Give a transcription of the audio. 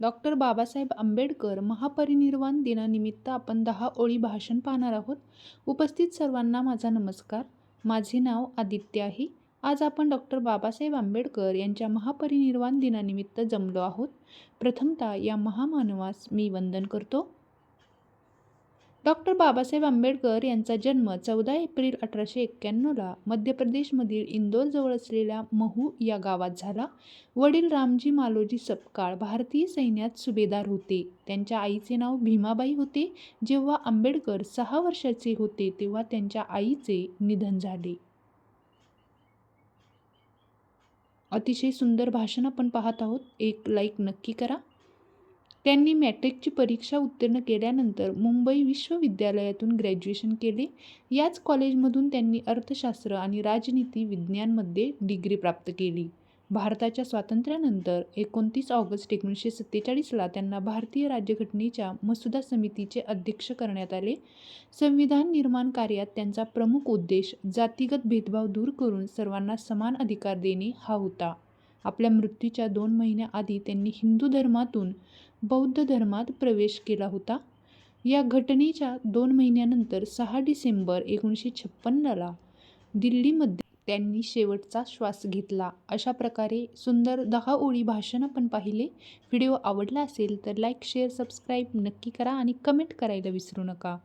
Doctor Babasaheb Ambedkar महापरिनिर्वाण दिनानिमित्त आपण दहा ओळी भाषण पाहणार आहोत. उपस्थित सर्वांना माझा नमस्कार. माझे नाव आदित्य आहे. आज आपण डॉक्टर बाबासाहेब आंबेडकर यांच्या महापरिनिर्वाण दिनानिमित्त जमलो आहोत. प्रथमतः या महामानवास मी वंदन करतो. डॉक्टर बाबासाहेब आंबेडकर यांचा जन्म चौदा एप्रिल अठराशे एक्क्याण्णवला मध्य प्रदेशमधील इंदोरजवळ असलेल्या महू या गावात झाला. वडील रामजी मालोजी सपकाळ भारतीय सैन्यात सुभेदार होते. त्यांच्या आईचे नाव भीमाबाई होते. जेव्हा आंबेडकर सहा वर्षाचे होते तेव्हा त्यांच्या आईचे निधन झाले. अतिशय सुंदर भाषण आपण पाहत आहोत. एक लाईक नक्की करा. त्यांनी मॅट्रिकची परीक्षा उत्तीर्ण केल्यानंतर मुंबई विश्वविद्यालयातून ग्रॅज्युएशन केले. याच कॉलेजमधून त्यांनी अर्थशास्त्र आणि राजनीती विज्ञानमध्ये डिग्री प्राप्त केली. भारताच्या स्वातंत्र्यानंतर एकोणतीस ऑगस्ट एकोणीसशे सत्तेचाळीसला त्यांना भारतीय राज्यघटनेच्या मसुदा समितीचे अध्यक्ष करण्यात आले. संविधान निर्माण कार्यात त्यांचा प्रमुख उद्देश जातीगत भेदभाव दूर करून सर्वांना समान अधिकार देणे हा होता. आपल्या मृत्यूच्या दोन महिन्याआधी त्यांनी हिंदू धर्मातून बौद्ध धर्मात प्रवेश केला होता. या घटनेच्या दोन महिन्यानंतर सहा डिसेंबर एकोणीसशे छप्पन्नला दिल्लीमध्ये त्यांनी शेवटचा श्वास घेतला. अशा प्रकारे सुंदर दहा ओळी भाषण आपण पाहिले. व्हिडिओ आवडला असेल तर लाईक शेअर सबस्क्राईब नक्की करा आणि कमेंट करायला विसरू नका.